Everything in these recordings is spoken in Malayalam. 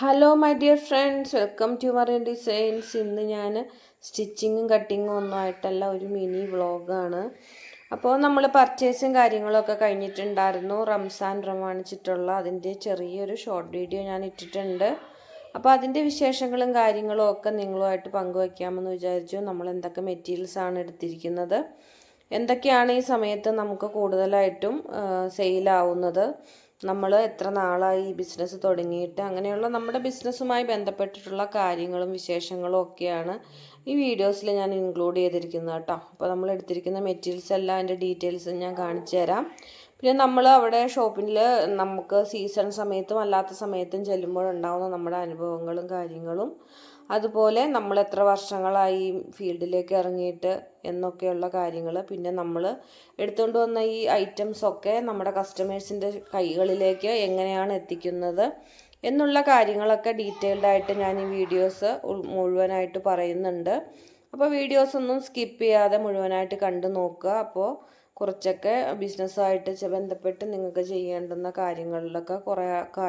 Hello my dear friends welcome to Marian designs ഇന്ന് ഞാൻ സ്റ്റിച്ചിങ്ങും കട്ടിങ്ങും ഒന്നും ആയിട്ടല്ല ഒരു മിനി വ്ളോഗാണ് അപ്പോൾ നമ്മൾ പർച്ചേസും കാര്യങ്ങളൊക്കെ കഴിഞ്ഞിട്ടുണ്ടായിരുന്നു. റംസാൻ പ്രമാണിച്ചിട്ടുള്ള അതിന്റെ ചെറിയൊരു ഷോർട്ട് വീഡിയോ ഞാൻ ഇട്ടിട്ടുണ്ട്. അപ്പോൾ അതിന്റെ വിശേഷങ്ങളും കാര്യങ്ങളും ഒക്കെ നിങ്ങളുമായിട്ട് പങ്കുവയ്ക്കാമെന്ന് വിചാരിച്ചു. നമ്മൾ എന്തൊക്കെ മെറ്റീരിയൽസാണ് എടുത്തിരിക്കുന്നത്? എന്തൊക്കെയാണ് ഈ സമയത്ത് നമുക്ക് കൂടുതലായിട്ടും സെയിലാവുന്നത് നമ്മൾ എത്ര നാളായി ഈ ബിസിനസ് തുടങ്ങിയിട്ട് അങ്ങനെയുള്ള നമ്മുടെ ബിസിനസ്സുമായി ബന്ധപ്പെട്ടിട്ടുള്ള കാര്യങ്ങളും വിശേഷങ്ങളും ഒക്കെയാണ് ഈ വീഡിയോസിൽ ഞാൻ ഇൻക്ലൂഡ് ചെയ്തിരിക്കുന്നത് കേട്ടോ. അപ്പോൾ നമ്മൾ എടുത്തിരിക്കുന്ന മെറ്റീരിയൽസ് എല്ലാം അതിന്റെ ഡീറ്റെയിൽസ് ഞാൻ കാണിച്ചു തരാം. പിന്നെ നമ്മൾ അവിടെ ഷോപ്പിൽ നമുക്ക് സീസൺ സമയത്തും അല്ലാത്ത സമയത്തും ചെല്ലുമ്പോഴുണ്ടാകുന്ന നമ്മുടെ അനുഭവങ്ങളും കാര്യങ്ങളും അതുപോലെ നമ്മൾ എത്ര വർഷങ്ങളായി ഫീൽഡിലേക്ക് ഇറങ്ങിയിട്ട് എന്നൊക്കെയുള്ള കാര്യങ്ങൾ പിന്നെ നമ്മൾ എടുത്തുകൊണ്ട് വന്ന ഈ ഐറ്റംസ് ഒക്കെ നമ്മുടെ കസ്റ്റമേഴ്സിന്റെ കൈകളിലേക്ക് എങ്ങനെയാണ് എത്തിക്കുന്നത് എന്നുള്ള കാര്യങ്ങളൊക്കെ ഡീറ്റെയിൽഡ് ആയിട്ട് ഞാൻ ഈ വീഡിയോസ് മുഴുവനായിട്ട് പറയുന്നുണ്ട്. അപ്പോൾ വീഡിയോസ് ഒന്നും സ്കിപ്പ് ചെയ്യാതെ മുഴുവനായിട്ട് കണ്ടു നോക്കുക. അപ്പോൾ കുറച്ചൊക്കെ ബിസിനസ്സായിട്ട് ബന്ധപ്പെട്ട് നിങ്ങൾക്ക് ചെയ്യേണ്ടുന്ന കാര്യങ്ങളിലൊക്കെ കുറേ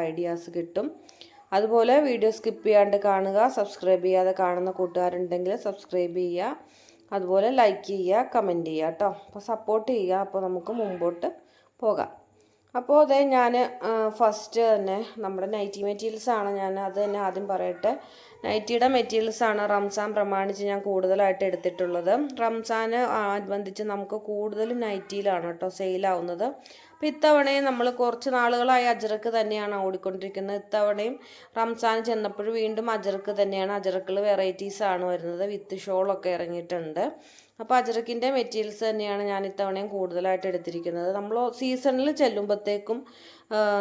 ഐഡിയാസ് കിട്ടും. അതുപോലെ വീഡിയോ സ്കിപ്പ് ചെയ്യാണ്ട് കാണുക സബ്സ്ക്രൈബ് ചെയ്യാതെ കാണുന്ന കൂട്ടുകാരുണ്ടെങ്കിൽ സബ്സ്ക്രൈബ് ചെയ്യുക അതുപോലെ ലൈക്ക് ചെയ്യുക കമന്റ് ചെയ്യുക കേട്ടോ അപ്പോൾ സപ്പോർട്ട് ചെയ്യുക അപ്പോൾ നമുക്ക് മുമ്പോട്ട് പോകാം. അപ്പോൾ അതെ ഞാൻ ഫസ്റ്റ് തന്നെ നമ്മുടെ നൈറ്റി മെറ്റീരിയൽസ് ആണ് ഞാൻ അത് തന്നെ ആദ്യം പറയട്ടെ. നൈറ്റിയുടെ മെറ്റീരിയൽസാണ് റംസാൻ പ്രമാണിച്ച് ഞാൻ കൂടുതലായിട്ട് എടുത്തിട്ടുള്ളത്. റംസാൻ അനുബന്ധിച്ച് നമുക്ക് കൂടുതലും നൈറ്റിയിലാണ് കേട്ടോ സെയിലാവുന്നത്. അപ്പോൾ ഇത്തവണയും നമ്മൾ കുറച്ച് നാളുകളായി അജറക്ക് തന്നെയാണ് ഓടിക്കൊണ്ടിരിക്കുന്നത്. ഇത്തവണയും റംസാൻ ചെന്നപ്പോഴും വീണ്ടും അജറക്ക് തന്നെയാണ് അജറക്കിൽ വെറൈറ്റീസ് ആണ് വരുന്നത്. വിത്ത് ഷോളൊക്കെ ഇറങ്ങിയിട്ടുണ്ട്. അപ്പോൾ അജറക്കിന്റെ മെറ്റീരിയൽസ് തന്നെയാണ് ഞാൻ ഇത്തവണയും കൂടുതലായിട്ട് എടുത്തിരിക്കുന്നത്. നമ്മൾ സീസണിൽ ചെല്ലുമ്പോഴത്തേക്കും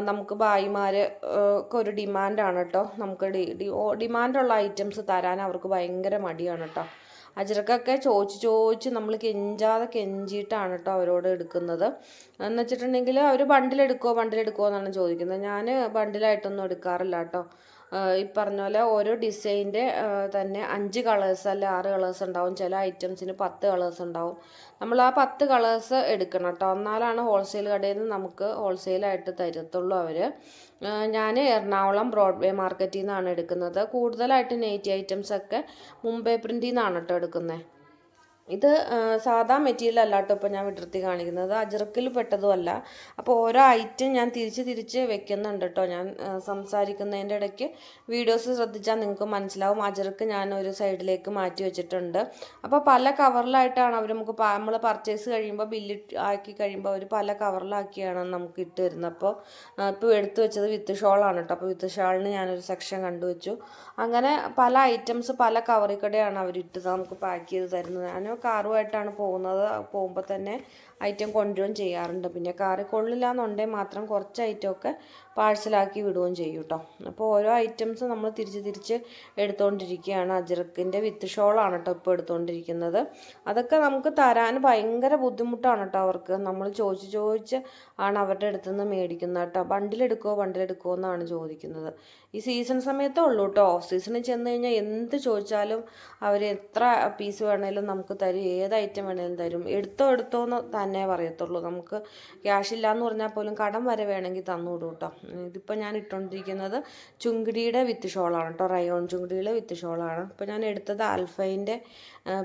നമുക്ക് ഭായിമാർ ഒക്കെ ഒരു ഡിമാൻഡാണ് കേട്ടോ നമുക്ക് ഡിമാൻഡുള്ള ഐറ്റംസ് തരാൻ അവർക്ക് ഭയങ്കര മടിയാണ് കേട്ടോ അജറക്കൊക്കെ ചോദിച്ച് ചോദിച്ച് നമ്മൾ കെഞ്ചാതെ കെഞ്ചിയിട്ടാണ് കേട്ടോ അവരോട് എടുക്കുന്നത്. എന്ന് വെച്ചിട്ടുണ്ടെങ്കിൽ അവർ ബണ്ടിലെടുക്കുമോ ബണ്ടിലെടുക്കുമോ എന്നാണ് ചോദിക്കുന്നത്. ഞാൻ ബണ്ടിലായിട്ടൊന്നും എടുക്കാറില്ല കേട്ടോ ഈ പറഞ്ഞ പോലെ ഓരോ ഡിസൈന്റെ തന്നെ അഞ്ച് കളേഴ്സ് അല്ലെ ആറ് കളേഴ്സ് ഉണ്ടാവും. ചില ഐറ്റംസിന് പത്ത് കളേഴ്സ് ഉണ്ടാവും. നമ്മൾ ആ പത്ത് കളേഴ്സ് എടുക്കണം കേട്ടോ എന്നാലാണ് ഹോൾസെയിൽ കടയിൽ നിന്ന് നമുക്ക് ഹോൾസെയിലായിട്ട് തരത്തുള്ളൂ അവർ ഞാൻ എറണാകുളം ബ്രോഡ്വേ മാർക്കറ്റിൽ നിന്നാണ് എടുക്കുന്നത്. കൂടുതലായിട്ട് നെയ്റ്റി ഐറ്റംസ് ഒക്കെ മുംബൈ പ്രിന്റിൽ നിന്നാണ് കേട്ടോ എടുക്കുന്നത് ഇത് സാധാ മെറ്റീരിയൽ അല്ല കേട്ടോ ഇപ്പോൾ ഞാൻ വിടർത്തി കാണിക്കുന്നത്. അജറക്കിൽ പെട്ടതുമല്ല അപ്പോൾ ഓരോ ഐറ്റം ഞാൻ തിരിച്ച് തിരിച്ച് വെക്കുന്നുണ്ട് കേട്ടോ ഞാൻ സംസാരിക്കുന്നതിന്റെ ഇടയ്ക്ക് വീഡിയോസ് ശ്രദ്ധിച്ചാൽ നിങ്ങൾക്ക് മനസ്സിലാവും. അജർക്ക് ഞാൻ ഒരു സൈഡിലേക്ക് മാറ്റി വെച്ചിട്ടുണ്ട്. അപ്പോൾ പല കവറിലായിട്ടാണ് അവർ നമുക്ക് നമ്മൾ പർച്ചേസ് കഴിയുമ്പോൾ ബില്ല് ആക്കി കഴിയുമ്പോൾ അവർ പല കവറിലാക്കിയാണ് നമുക്ക് ഇട്ട് തരുന്നത് അപ്പോൾ ഇപ്പോൾ എടുത്തു വെച്ചത് വിത്ത് ഷോളാണ് കേട്ടോ അപ്പോൾ വിത്ത് ഷോളിന് ഞാനൊരു സെക്ഷൻ കണ്ടുവച്ചു. അങ്ങനെ പല ഐറ്റംസ് പല കവറിൽ കൂടെയാണ് അവർ ഇട്ട് നമുക്ക് പാക്ക് ചെയ്ത് തരുന്നത്. ഞാൻ കാറുമായിട്ടാണ് പോകുന്നത് പോകുമ്പോൾ തന്നെ. ഐറ്റം കൊണ്ടുവരികയും ചെയ്യാറുണ്ട്. പിന്നെ കാറി കൊള്ളില്ല എന്നുണ്ടെങ്കിൽ മാത്രം കുറച്ച് ഐറ്റമൊക്കെ പാഴ്സലാക്കി വിടുകയും ചെയ്യും കേട്ടോ. അപ്പോൾ ഓരോ ഐറ്റംസ് നമ്മൾ തിരിച്ച് തിരിച്ച് എടുത്തുകൊണ്ടിരിക്കുകയാണ്. അജറക്കിന്റെ വിത്ത് ഷോളാണ് കേട്ടോ ഇപ്പോൾ എടുത്തുകൊണ്ടിരിക്കുന്നത്. അതൊക്കെ നമുക്ക് തരാൻ ഭയങ്കര ബുദ്ധിമുട്ടാണ് കേട്ടോ അവർക്ക്. നമ്മൾ ചോദിച്ച് ചോദിച്ച് ആണ് അവരുടെ അടുത്ത് നിന്ന് മേടിക്കുന്നത് കേട്ടോ. ബണ്ടിലെടുക്കുമോ ബണ്ടിലെടുക്കുമോ എന്നാണ് ചോദിക്കുന്നത്. ഈ സീസൺ സമയത്തേ ഉള്ളൂ കേട്ടോ. ഓഫ് സീസണിൽ ചെന്ന് കഴിഞ്ഞാൽ എന്ത് ചോദിച്ചാലും അവർ എത്ര പീസ് വേണേലും നമുക്ക് തരും. ഏത് ഐറ്റം വേണേലും തരും. എടുത്തോ എടുത്തോ എന്ന് തന്നെ പറയത്തുള്ളൂ. നമുക്ക് ക്യാഷ് ഇല്ല എന്ന് പറഞ്ഞാൽ പോലും കടം വരെ വേണമെങ്കിൽ തന്നു വിടും കേട്ടോ ഇതിപ്പോൾ ഞാൻ ഇട്ടുകൊണ്ടിരിക്കുന്നത് ചുങ്കിടിയുടെ വിത്ത് ഷോളാണ് കേട്ടോ റയോൺ ചുങ്കിടിയുടെ വിത്ത് ഷോളാണ്. ഇപ്പോൾ ഞാൻ എടുത്തത് അൽഫൈന്റെ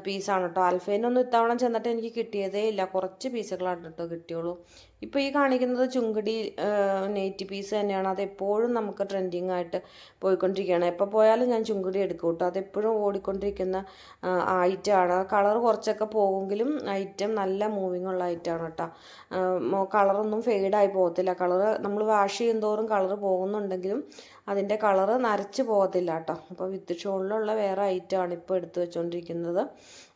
പീസാണ് കേട്ടോ അൽഫൈനൊന്നും ഇത്തവണ ചെന്നിട്ട് എനിക്ക് കിട്ടിയതേ ഇല്ല. കുറച്ച് പീസുകളാണ് കേട്ടോ കിട്ടിയുള്ളൂ. ഇപ്പോൾ ഈ കാണിക്കുന്നത് ചുങ്കടി നെയ്റ്റ് പീസ് തന്നെയാണ്. അത് എപ്പോഴും നമുക്ക് ട്രെൻഡിങ് ആയിട്ട് പോയിക്കൊണ്ടിരിക്കുകയാണ്. എപ്പോൾ പോയാലും ഞാൻ ചുങ്കടി എടുക്കും കേട്ടോ. അതെപ്പോഴും ഓടിക്കൊണ്ടിരിക്കുന്ന ഐറ്റമാണ് കളർ കുറച്ചൊക്കെ പോകുമെങ്കിലും ഐറ്റം നല്ല മൂവിങ് ഉള്ള ഐറ്റമാണ് കേട്ടോ. കളറൊന്നും ഫെയ്ഡായി പോകത്തില്ല. കളർ നമ്മൾ വാഷ് ചെയ്യുന്തോറും കളർ പോകുന്നുണ്ടെങ്കിലും അതിന്റെ കളറ് നരച്ച് പോകത്തില്ല കേട്ടോ. അപ്പോൾ വിത്ത് ഷോളിലുള്ള വേറെ ഐറ്റമാണ് ഇപ്പോൾ എടുത്തു വെച്ചുകൊണ്ടിരിക്കുന്നത്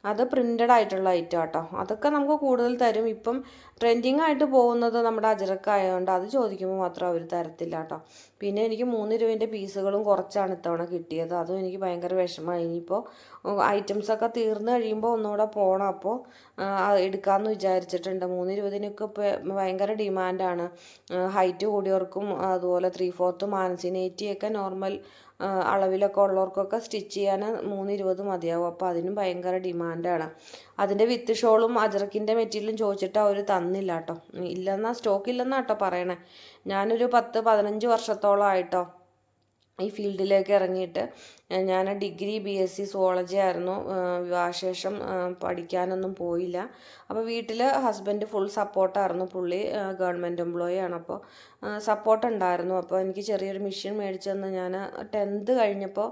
അത് പ്രിന്റഡ് ആയിട്ടുള്ള ഐറ്റം കേട്ടോ അതൊക്കെ നമുക്ക് കൂടുതൽ തരും. ഇപ്പം ട്രെൻഡിങ് ആയിട്ട് പോകുന്നത് നമ്മുടെ അജറക്കായതുകൊണ്ട് അത് ചോദിക്കുമ്പോൾ മാത്രം അവർ തരത്തില്ല കേട്ടോ. പിന്നെ എനിക്ക് മൂന്ന് രൂപേന്റെ പീസുകളും കുറച്ചാണ് ഇത്തവണ കിട്ടിയത്. അതും എനിക്ക് ഭയങ്കര വിഷമമായി. ഇനിയിപ്പോൾ ഐറ്റംസൊക്കെ തീർന്നു കഴിയുമ്പോൾ ഒന്നുകൂടെ പോകണം അപ്പോൾ എടുക്കാമെന്ന് വിചാരിച്ചിട്ടുണ്ട്. മൂന്ന് ഇരുപതിനൊക്കെ ഇപ്പോൾ ഭയങ്കര ഡിമാൻഡാണ് ഹൈറ്റ് കൂടിയവർക്കും അതുപോലെ ത്രീ ഫോർത്ത് മാനസി നെയ്റ്റിയൊക്കെ നോർമൽ അളവിലൊക്കെ ഉള്ളവർക്കൊക്കെ സ്റ്റിച്ച് ചെയ്യാൻ മൂന്ന് ഇരുപത് മതിയാവും. അപ്പോൾ അതിനും ഭയങ്കര ഡിമാൻഡാണ്. അതിന്റെ വിത്ത് ഷോളും അജറക്കിന്റെ മെറ്റീരിയലും ചോദിച്ചിട്ട് അവർ തന്നില്ല കേട്ടോ ഇല്ലെന്നാ സ്റ്റോക്ക് ഇല്ലെന്നാ കേട്ടോ പറയണേ. ഞാനൊരു പത്ത് പതിനഞ്ച് വർഷത്തോളം ആയിട്ടോ ഈ ഫീൽഡിലേക്ക് ഇറങ്ങിയിട്ട് ഞാൻ degree B S C zoology ആയിരുന്നു. വിവാഹശേഷം പഠിക്കാനൊന്നും പോയില്ല. അപ്പോൾ വീട്ടിൽ ഹസ്ബൻഡ് ഫുൾ സപ്പോർട്ടായിരുന്നു. പുള്ളി ഗവൺമെന്റ് എംപ്ലോയി ആണ്. അപ്പോൾ സപ്പോർട്ട് ഉണ്ടായിരുന്നു അപ്പോൾ എനിക്ക് ചെറിയൊരു മെഷീൻ മേടിച്ചു തന്ന് ഞാൻ ടെൻത്ത് കഴിഞ്ഞപ്പോൾ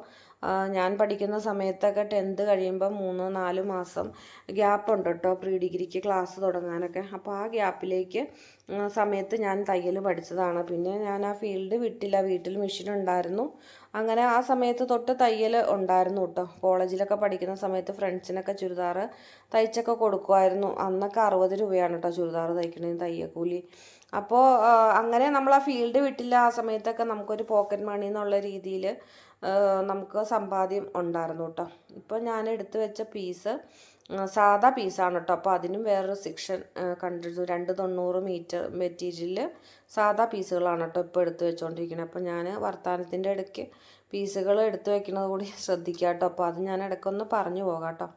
ഞാൻ പഠിക്കുന്ന സമയത്തൊക്കെ ടെൻത്ത് കഴിയുമ്പോൾ മൂന്ന് നാല് മാസം ഗ്യാപ്പ് ഉണ്ട് കേട്ടോ പ്രീ ഡിഗ്രിക്ക് ക്ലാസ് തുടങ്ങാനൊക്കെ. അപ്പോൾ ആ ഗ്യാപ്പിലേക്ക് സമയത്ത് ഞാൻ തയ്യൽ പഠിച്ചതാണ്. പിന്നെ ഞാൻ ആ ഫീൽഡ് വിട്ടില്ല. വീട്ടിൽ മെഷീൻ ഉണ്ടായിരുന്നു. അങ്ങനെ ആ സമയത്ത് തൊട്ട് തയ്യൽ ഉണ്ടായിരുന്നു കേട്ടോ കോളേജിലൊക്കെ പഠിക്കുന്ന സമയത്ത് ഫ്രണ്ട്സിനൊക്കെ ചുരിദാർ തയ്ച്ചൊക്കെ കൊടുക്കുമായിരുന്നു അന്നൊക്കെ അറുപത് രൂപയാണ് കേട്ടോ ചുരിദാർ തയ്ക്കണതിന് തയ്യക്കൂലി അപ്പോൾ അങ്ങനെ നമ്മൾ ആ ഫീൽഡ് വിട്ടില്ല ആ സമയത്തൊക്കെ നമുക്കൊരു പോക്കറ്റ് മണി എന്നുള്ള രീതിയിൽ നമുക്ക് സമ്പാദ്യം ഉണ്ടായിരുന്നു കേട്ടോ ഇപ്പോൾ ഞാൻ എടുത്തു വെച്ച പീസ് സാധാ പീസാണ് കേട്ടോ അപ്പോൾ അതിനും വേറൊരു സെക്ഷൻ കണ്ടിരുന്നു. രണ്ട് തൊണ്ണൂറ് മീറ്റർ മെറ്റീരിയലിൽ സാധാ പീസുകളാണ് കേട്ടോ ഇപ്പോൾ എടുത്തു വെച്ചുകൊണ്ടിരിക്കുന്നത് അപ്പോൾ ഞാൻ വർത്തമാനത്തിന്റെ ഇടയ്ക്ക് പീസുകൾ എടുത്തു വെക്കുന്നത് കൂടി ശ്രദ്ധിക്കാം കേട്ടോ അപ്പോൾ അത് ഞാൻ ഇടയ്ക്കൊന്ന് പറഞ്ഞു പോകാം കേട്ടോ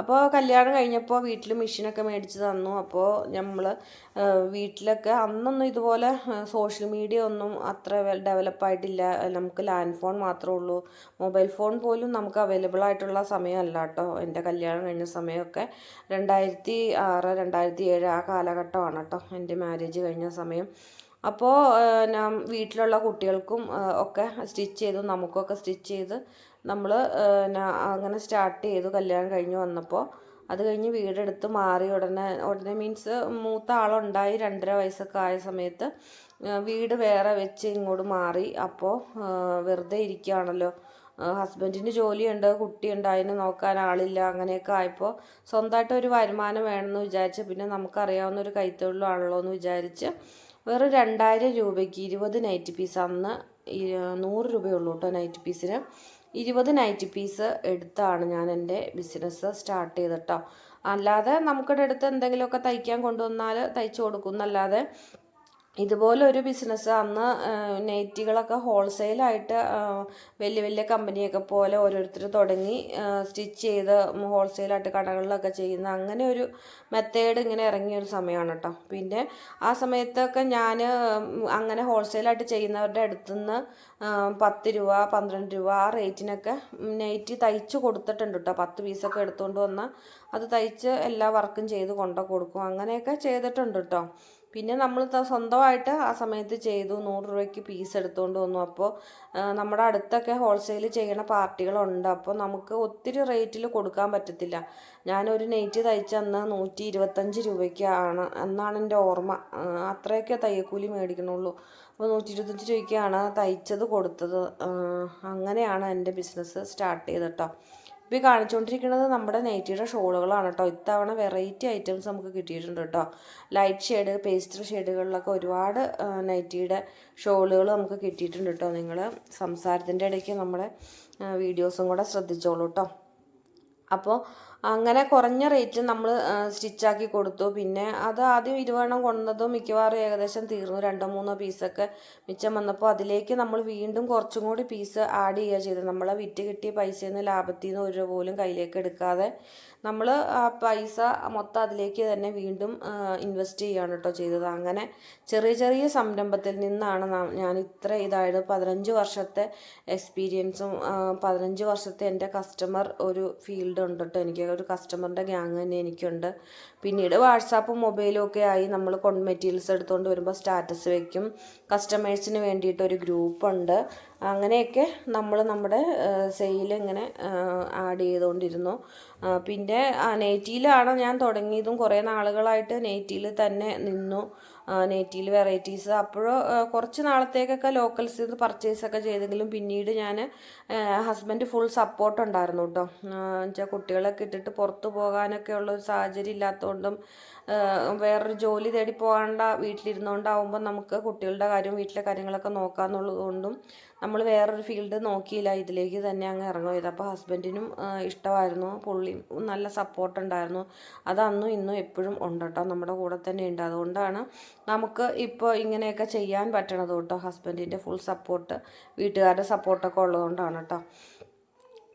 അപ്പോൾ കല്യാണം കഴിഞ്ഞപ്പോൾ വീട്ടിൽ മെഷീനൊക്കെ മേടിച്ച് തന്നു. അപ്പോൾ നമ്മൾ വീട്ടിലൊക്കെ അന്നൊന്നും ഇതുപോലെ സോഷ്യൽ മീഡിയ ഒന്നും അത്ര ഡെവലപ്പായിട്ടില്ല നമുക്ക് ലാൻഡ് ഫോൺ മാത്രമേ ഉള്ളൂ. മൊബൈൽ ഫോൺ പോലും നമുക്ക് അവൈലബിൾ ആയിട്ടുള്ള സമയമല്ല കേട്ടോ എന്റെ കല്യാണം കഴിഞ്ഞ സമയമൊക്കെ രണ്ടായിരത്തി ആറ് രണ്ടായിരത്തി ഏഴ് ആ കാലഘട്ടമാണ് കേട്ടോ എന്റെ മാരേജ് കഴിഞ്ഞ സമയം. അപ്പോൾ വീട്ടിലുള്ള കുട്ടികൾക്കും ഒക്കെ സ്റ്റിച്ച് ചെയ്ത് നമുക്കൊക്കെ സ്റ്റിച്ച് ചെയ്ത് നമ്മൾ അങ്ങനെ സ്റ്റാർട്ട് ചെയ്തു കല്യാണം കഴിഞ്ഞ് വന്നപ്പോൾ അത് കഴിഞ്ഞ് വീടെടുത്ത് മാറി ഉടനെ ഉടനെ മീൻസ് മൂത്ത ആളുണ്ടായി രണ്ടര വയസ്സൊക്കെ ആയ സമയത്ത് വീട് വേറെ വെച്ച് ഇങ്ങോട്ട് മാറി. അപ്പോൾ വെറുതെ ഇരിക്കുകയാണല്ലോ ഹസ്ബൻഡിന് ജോലിയുണ്ട് കുട്ടിയുണ്ട് അതിനെ നോക്കാൻ ആളില്ല അങ്ങനെയൊക്കെ ആയപ്പോൾ സ്വന്തമായിട്ട് ഒരു വരുമാനം വേണമെന്ന് വിചാരിച്ച് പിന്നെ നമുക്കറിയാവുന്ന ഒരു കൈത്തൊഴിലാണല്ലോ എന്ന് വിചാരിച്ച് വെറും രണ്ടായിരം രൂപയ്ക്ക് ഇരുപത് നൈറ്റ് പീസ് അന്ന് നൂറ് രൂപയുള്ളൂ കേട്ടോ നൈറ്റ് പീസിന് ഇരുപത് നൈറ്റ് പീസ് എടുത്താണ് ഞാൻ എന്റെ ബിസിനസ് സ്റ്റാർട്ട് ചെയ്തിട്ടോ അല്ലാതെ നമുക്കിടെ അടുത്ത് എന്തെങ്കിലുമൊക്കെ തയ്ക്കാൻ കൊണ്ടുവന്നാൽ തയ്ച്ചു കൊടുക്കും. എന്നല്ലാതെ ഇതുപോലെ ഒരു ബിസിനസ് അന്ന് നെയ്റ്റുകളൊക്കെ ഹോൾസെയിലായിട്ട് വലിയ വലിയ കമ്പനിയൊക്കെ പോലെ ഓരോരുത്തർ തുടങ്ങി സ്റ്റിച്ച് ചെയ്ത് ഹോൾസെയിലായിട്ട് കടകളിലൊക്കെ ചെയ്യുന്ന അങ്ങനെ ഒരു മെത്തേഡ് ഇങ്ങനെ ഇറങ്ങിയ ഒരു സമയമാണ് കേട്ടോ പിന്നെ ആ സമയത്തൊക്കെ ഞാൻ അങ്ങനെ ഹോൾസെയിലായിട്ട് ചെയ്യുന്നവരുടെ അടുത്തുനിന്ന് പത്ത് രൂപ പന്ത്രണ്ട് രൂപ ആ റേറ്റിനൊക്കെ നെയ്റ്റ് തയ്ച്ച് കൊടുത്തിട്ടുണ്ട് കേട്ടോ പത്ത് പീസൊക്കെ എടുത്തുകൊണ്ട് വന്നാൽ അത് തയ്ച്ച് എല്ലാ വർക്കും ചെയ്ത് കൊണ്ടു കൊടുക്കും. അങ്ങനെയൊക്കെ ചെയ്തിട്ടുണ്ട് കേട്ടോ പിന്നെ നമ്മൾ സ്വന്തമായിട്ട് ആ സമയത്ത് ചെയ്തു. നൂറ് രൂപയ്ക്ക് പീസ് എടുത്തുകൊണ്ട് വന്നു. അപ്പോൾ നമ്മുടെ അടുത്തൊക്കെ ഹോൾസെയിൽ ചെയ്യണ പാർട്ടികളുണ്ട്. അപ്പോൾ നമുക്ക് ഒത്തിരി റേറ്റിൽ കൊടുക്കാൻ പറ്റത്തില്ല. ഞാനൊരു നെയ്റ്റ് തയ്ച്ച അന്ന് നൂറ്റി ഇരുപത്തഞ്ച് രൂപയ്ക്കാണ് എന്നാണ് എന്റെ ഓർമ്മ. അത്രയൊക്കെ തയ്യക്കൂലി മേടിക്കണുള്ളൂ. അപ്പോൾ നൂറ്റി ഇരുപത്തഞ്ച് രൂപയ്ക്കാണ് തയ്ച്ചത് കൊടുത്തത്. അങ്ങനെയാണ് എന്റെ ബിസിനസ് സ്റ്റാർട്ട് ചെയ്തിട്ടോ ഇപ്പോൾ ഈ കാണിച്ചുകൊണ്ടിരിക്കുന്നത് നമ്മുടെ നൈറ്റിയുടെ ഷോളുകളാണ് കേട്ടോ. ഇത്തവണ വെറൈറ്റി ഐറ്റംസ് നമുക്ക് കിട്ടിയിട്ടുണ്ട് കേട്ടോ. ലൈറ്റ് ഷെയ്ഡ് പേസ്റ്റർ ഷെയ്ഡുകളിലൊക്കെ ഒരുപാട് നൈറ്റിയുടെ ഷോളുകൾ നമുക്ക് കിട്ടിയിട്ടുണ്ട് കേട്ടോ. നിങ്ങൾ സംസാരത്തിന്റെ ഇടയ്ക്ക് നമ്മുടെ വീഡിയോസും കൂടെ ശ്രദ്ധിച്ചോളൂ കേട്ടോ. അപ്പോൾ അങ്ങനെ കുറഞ്ഞ റേറ്റിൽ നമ്മൾ സ്റ്റിച്ചാക്കി കൊടുത്തു. പിന്നെ അത് ആദ്യം ഇരുവണ്ണം കൊണ്ടതും മിക്കവാറും ഏകദേശം തീർന്നു. രണ്ടോ മൂന്നോ പീസൊക്കെ മിച്ചം വന്നപ്പോൾ അതിലേക്ക് നമ്മൾ വീണ്ടും കുറച്ചും കൂടി പീസ് ആഡ് ചെയ്യുക ചെയ്തത്. നമ്മളെ വിറ്റ് കിട്ടിയ പൈസയിൽ നിന്ന് ലാഭത്തിൽ നിന്ന് ഒരു പോലും കയ്യിലേക്ക് എടുക്കാതെ നമ്മൾ ആ പൈസ മൊത്തം അതിലേക്ക് തന്നെ വീണ്ടും ഇൻവെസ്റ്റ് ചെയ്യുകയാണ് കേട്ടോ ചെയ്തത്. അങ്ങനെ ചെറിയ ചെറിയ സംരംഭത്തിൽ നിന്നാണ് ഞാൻ ഇത്ര ഇതായത്. പതിനഞ്ച് വർഷത്തെ എക്സ്പീരിയൻസും പതിനഞ്ച് വർഷത്തെ എന്റെ കസ്റ്റമർ ഒരു ഫീൽഡ് ഉണ്ട് കേട്ടോ എനിക്ക് ഒരു കസ്റ്റമറിന്റെ ഗ്യാങ് തന്നെ എനിക്കുണ്ട്. പിന്നീട് വാട്സാപ്പും മൊബൈലും ഒക്കെ ആയി നമ്മൾ കൊണ്ട് മെറ്റീരിയൽസ് എടുത്തുകൊണ്ട് വരുമ്പോൾ സ്റ്റാറ്റസ് വയ്ക്കും കസ്റ്റമേഴ്സിന് വേണ്ടിയിട്ട് ഒരു ഗ്രൂപ്പുണ്ട് അങ്ങനെയൊക്കെ നമ്മൾ നമ്മുടെ സെയിൽ ഇങ്ങനെ ആഡ് ചെയ്തുകൊണ്ടിരുന്നു പിന്നെ നെയ്റ്റിയിലാണ് ഞാൻ തുടങ്ങിയതും. കുറേ നാളുകളായിട്ട് നെയ്റ്റിയിൽ തന്നെ നിന്നു. നെയ്റ്റിയിൽ വെറൈറ്റീസ് അപ്പോഴോ കുറച്ച് നാളത്തേക്കൊക്കെ ലോക്കൽസിൽ നിന്ന് പർച്ചേസൊക്കെ ചെയ്തെങ്കിലും പിന്നീട് ഞാൻ ഹസ്ബൻഡ് ഫുൾ സപ്പോർട്ട് ഉണ്ടായിരുന്നു കേട്ടോ എന്നുവെച്ചാൽ കുട്ടികളൊക്കെ ഇട്ടിട്ട് പുറത്ത് പോകാനൊക്കെ ഉള്ള ഒരു സാഹചര്യം ഇല്ലാത്തതുകൊണ്ടും വേറൊരു ജോലി തേടി പോകാണ്ട വീട്ടിലിരുന്നുകൊണ്ടാവുമ്പോൾ നമുക്ക് കുട്ടികളുടെ കാര്യം വീട്ടിലെ കാര്യങ്ങളൊക്കെ നോക്കാമെന്നുള്ളത് കൊണ്ടും നമ്മൾ വേറൊരു ഫീൽഡ് നോക്കിയില്ല. ഇതിലേക്ക് തന്നെ അങ്ങ് ഇറങ്ങിയത് അപ്പോൾ ഹസ്ബൻഡിനും ഇഷ്ടമായിരുന്നു. പുള്ളി നല്ല സപ്പോർട്ട് ഉണ്ടായിരുന്നു. അത് അന്നും ഇന്നും എപ്പോഴും ഉണ്ട് കേട്ടോ നമ്മുടെ കൂടെ തന്നെ ഉണ്ട്. അതുകൊണ്ടാണ് നമുക്ക് ഇപ്പോൾ ഇങ്ങനെയൊക്കെ ചെയ്യാൻ പറ്റണത് കേട്ടോ ഹസ്ബൻഡിന്റെ ഫുൾ സപ്പോർട്ട് വീട്ടുകാരുടെ സപ്പോർട്ടൊക്കെ ഉള്ളതുകൊണ്ടാണ് കേട്ടോ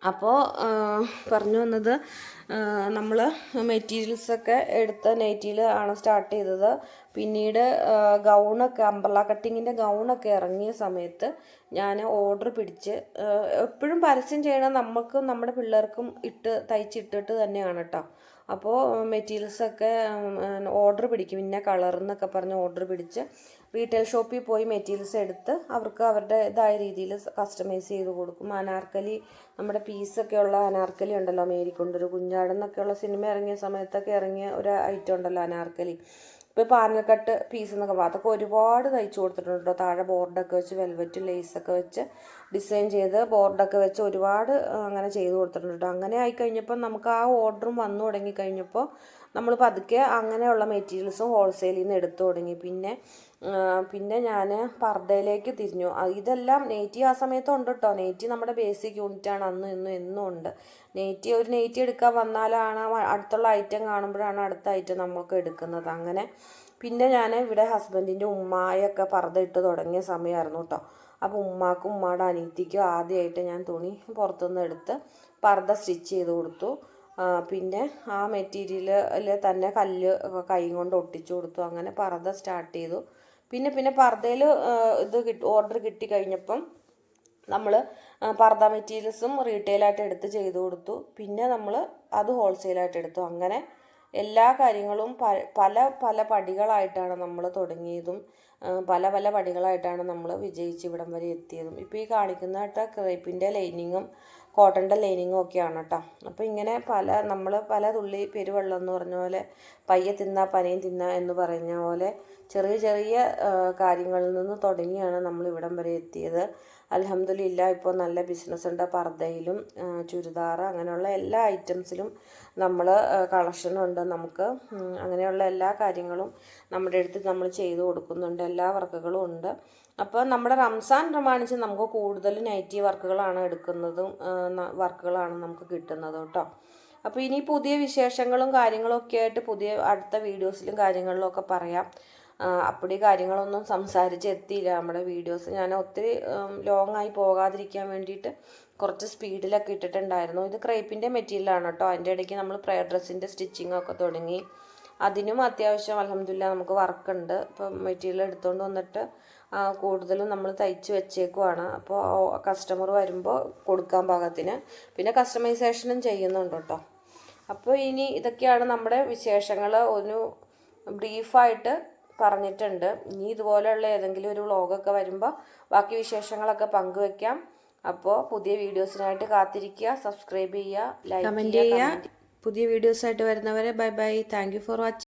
അപ്പോൾ പറഞ്ഞു വന്നത് നമ്മൾ മെറ്റീരിയൽസൊക്കെ എടുത്ത് നൈറ്റിയിൽ ആണ് സ്റ്റാർട്ട് ചെയ്തത്. പിന്നീട് ഗൗണൊക്കെ അംബ്രല കട്ടിങ്ങിന്റെ ഗൗണൊക്കെ ഇറങ്ങിയ സമയത്ത് ഞാൻ ഓർഡർ പിടിച്ച് എപ്പോഴും പരസ്യം ചെയ്യണം നമുക്കും നമ്മുടെ പിള്ളേർക്കും ഇട്ട് തയ്ച്ചിട്ടിട്ട് തന്നെയാണ് കേട്ടോ അപ്പോൾ മെറ്റീരിയൽസൊക്കെ ഓർഡർ പിടിക്കും. ഇന്ന കളർ എന്നൊക്കെ പറഞ്ഞ് ഓർഡർ പിടിച്ച് റീറ്റെയിൽ ഷോപ്പിൽ പോയി മെറ്റീരിയൽസ് എടുത്ത് അവർക്ക് അവരുടെ ഇതായ രീതിയിൽ കസ്റ്റമൈസ് ചെയ്ത് കൊടുക്കും. അനാർക്കലി നമ്മുടെ പീസൊക്കെ ഉള്ള അനാർക്കലി ഉണ്ടല്ലോ മേരിക്കൊണ്ടൊരു കുഞ്ഞാടെന്നൊക്കെയുള്ള സിനിമ ഇറങ്ങിയ സമയത്തൊക്കെ ഇറങ്ങിയ ഒരു ഐറ്റം ഉണ്ടല്ലോ അനാർക്കലി. ഇപ്പോൾ പാനൽ കട്ട് പീസ് എന്നൊക്കെ പറയും അതൊക്കെ ഒരുപാട് തയ്ച്ചു കൊടുത്തിട്ടുണ്ട് കേട്ടോ താഴെ ബോർഡൊക്കെ വെച്ച് വെൽവെറ്റ് ലേസൊക്കെ വെച്ച് ഡിസൈൻ ചെയ്ത് ബോർഡൊക്കെ വെച്ച് ഒരുപാട് അങ്ങനെ ചെയ്ത് കൊടുത്തിട്ടുണ്ട് കേട്ടോ അങ്ങനെ ആയി കഴിഞ്ഞപ്പോൾ നമുക്ക് ആ ഓർഡറും വന്നു തുടങ്ങി കഴിഞ്ഞപ്പോൾ നമ്മൾ പതുക്കെ അങ്ങനെയുള്ള മെറ്റീരിയൽസും ഹോൾസെയിലിൽ നിന്ന് എടുത്തു തുടങ്ങി. പിന്നെ പിന്നെ ഞാൻ പർദ്ദയിലേക്ക് തിരിഞ്ഞു. ഇതെല്ലാം നെയ്റ്റി ആ സമയത്ത് ഉണ്ട് കേട്ടോ നെയ്റ്റി നമ്മുടെ ബേസിക് യൂണിറ്റ് ആണ്. അന്നും ഇന്നും എന്നും ഉണ്ട്. നെയ്റ്റി ഒരു നെയ്റ്റി എടുക്കാൻ വന്നാലാണ് അടുത്തുള്ള ഐറ്റം കാണുമ്പോഴാണ് അടുത്ത ഐറ്റം നമുക്ക് എടുക്കുന്നത്. അങ്ങനെ പിന്നെ ഞാൻ ഇവിടെ ഹസ്ബൻഡിന്റെ ഉമ്മായൊക്കെ പർദ്ദ ഇട്ട് തുടങ്ങിയ സമയമായിരുന്നു കേട്ടോ അപ്പോൾ ഉമ്മാക്കും ഉമ്മാടെ അനിയത്തിക്കും ആദ്യമായിട്ട് ഞാൻ തുണി പുറത്തുനിന്ന് എടുത്ത് പർദ്ദ സ്റ്റിച്ച് ചെയ്ത് കൊടുത്തു. പിന്നെ ആ മെറ്റീരിയലിൽ തന്നെ കല്ല് കൈ കൊണ്ട് ഒട്ടിച്ചു കൊടുത്തു. അങ്ങനെ പർദ്ദ സ്റ്റാർട്ട് ചെയ്തു. പിന്നെ പിന്നെ പർദ്ദയിൽ ഇത് കിട്ടി ഓർഡർ കിട്ടി കഴിഞ്ഞപ്പം നമ്മൾ പർദ്ദ മെറ്റീരിയൽസും റീറ്റെയിലായിട്ട് എടുത്ത് ചെയ്തു കൊടുത്തു. പിന്നെ നമ്മൾ അത് ഹോൾസെയിലായിട്ട് എടുത്തു. അങ്ങനെ എല്ലാ കാര്യങ്ങളും പല പല പടികളായിട്ടാണ് നമ്മൾ തുടങ്ങിയതും പല പല പടികളായിട്ടാണ് നമ്മൾ വിജയിച്ച് ഇവിടം വരെ എത്തിയതും. ഇപ്പോൾ ഈ കാണിക്കുന്ന ക്രേപ്പിന്റെ ലൈനിങ്ങും കോട്ടന്റെ ലൈനിങ്ങും ഒക്കെയാണ് കേട്ടോ. അപ്പോൾ ഇങ്ങനെ പല നമ്മൾ പല തുള്ളി പെരുവെള്ളം എന്ന് പറഞ്ഞ പോലെ പയ്യെ തിന്നാ പനയും തിന്നാ എന്ന് പറഞ്ഞ പോലെ ചെറിയ ചെറിയ കാര്യങ്ങളിൽ നിന്ന് തുടങ്ങിയാണ് നമ്മൾ ഇവിടം വരെ എത്തിയത്. അലഹമ്മദില്ല ഇപ്പോൾ നല്ല ബിസിനസ് ഉണ്ട്. പർദ്ദയിലും ചുരിദാർ അങ്ങനെയുള്ള എല്ലാ ഐറ്റംസിലും നമ്മൾ കളക്ഷൻ ഉണ്ട്. നമുക്ക് അങ്ങനെയുള്ള എല്ലാ കാര്യങ്ങളും നമ്മുടെ അടുത്ത് നമ്മൾ ചെയ്തു കൊടുക്കുന്നുണ്ട്. എല്ലാ വർക്കുകളും ഉണ്ട്. അപ്പോൾ നമ്മുടെ റംസാൻ പ്രമാണിച്ച് നമുക്ക് കൂടുതൽ നൈറ്റി വർക്കുകളാണ് എടുക്കുന്നതും വർക്കുകളാണ് നമുക്ക് കിട്ടുന്നത് കേട്ടോ. അപ്പോൾ ഇനി പുതിയ വിശേഷങ്ങളും കാര്യങ്ങളും ഒക്കെ ആയിട്ട് പുതിയ അടുത്ത വീഡിയോസിലും കാര്യങ്ങളിലും ഒക്കെ പറയാം. അപ്പടി കാര്യങ്ങളൊന്നും സംസാരിച്ച് എത്തിയില്ല. നമ്മുടെ വീഡിയോസ് ഞാൻ ഒത്തിരി ലോങ് ആയി പോകാതിരിക്കാൻ വേണ്ടിയിട്ട് കുറച്ച് സ്പീഡിലൊക്കെ ഇട്ടിട്ടുണ്ടായിരുന്നു. ഇത് ക്രേപ്പിന്റെ മെറ്റീരിയലാണ് കേട്ടോ. അതിന്റെ ഇടയ്ക്ക് നമ്മൾ പ്രയർ ഡ്രസ്സിന്റെ സ്റ്റിച്ചിങ് ഒക്കെ തുടങ്ങി. അതിനും അത്യാവശ്യം അലഹമില്ല നമുക്ക് വർക്കുണ്ട് ഇപ്പം മെറ്റീരിയൽ എടുത്തുകൊണ്ട് വന്നിട്ട് കൂടുതലും നമ്മൾ തയ്ച്ച് വെച്ചേക്കുവാണ്. അപ്പോൾ കസ്റ്റമർ വരുമ്പോൾ കൊടുക്കാൻ പാകത്തിന്. പിന്നെ കസ്റ്റമൈസേഷനും ചെയ്യുന്നുണ്ട് കേട്ടോ. അപ്പോൾ ഇനി ഇതൊക്കെയാണ് നമ്മുടെ വിശേഷങ്ങൾ ഒരു ബ്രീഫായിട്ട് പറഞ്ഞിട്ടുണ്ട്. ഇനി ഇതുപോലെയുള്ള ഏതെങ്കിലും ഒരു വ്ളോഗൊക്കെ വരുമ്പോൾ ബാക്കി വിശേഷങ്ങളൊക്കെ പങ്കുവെക്കാം. അപ്പോൾ പുതിയ വീഡിയോസിനായിട്ട് കാത്തിരിക്കുക. സബ്സ്ക്രൈബ് ചെയ്യുക ലൈക്ക് ചെയ്യുക പുതിയ വീഡിയോസായിട്ട് വരുന്നവരെ bye bye. Thank you for watching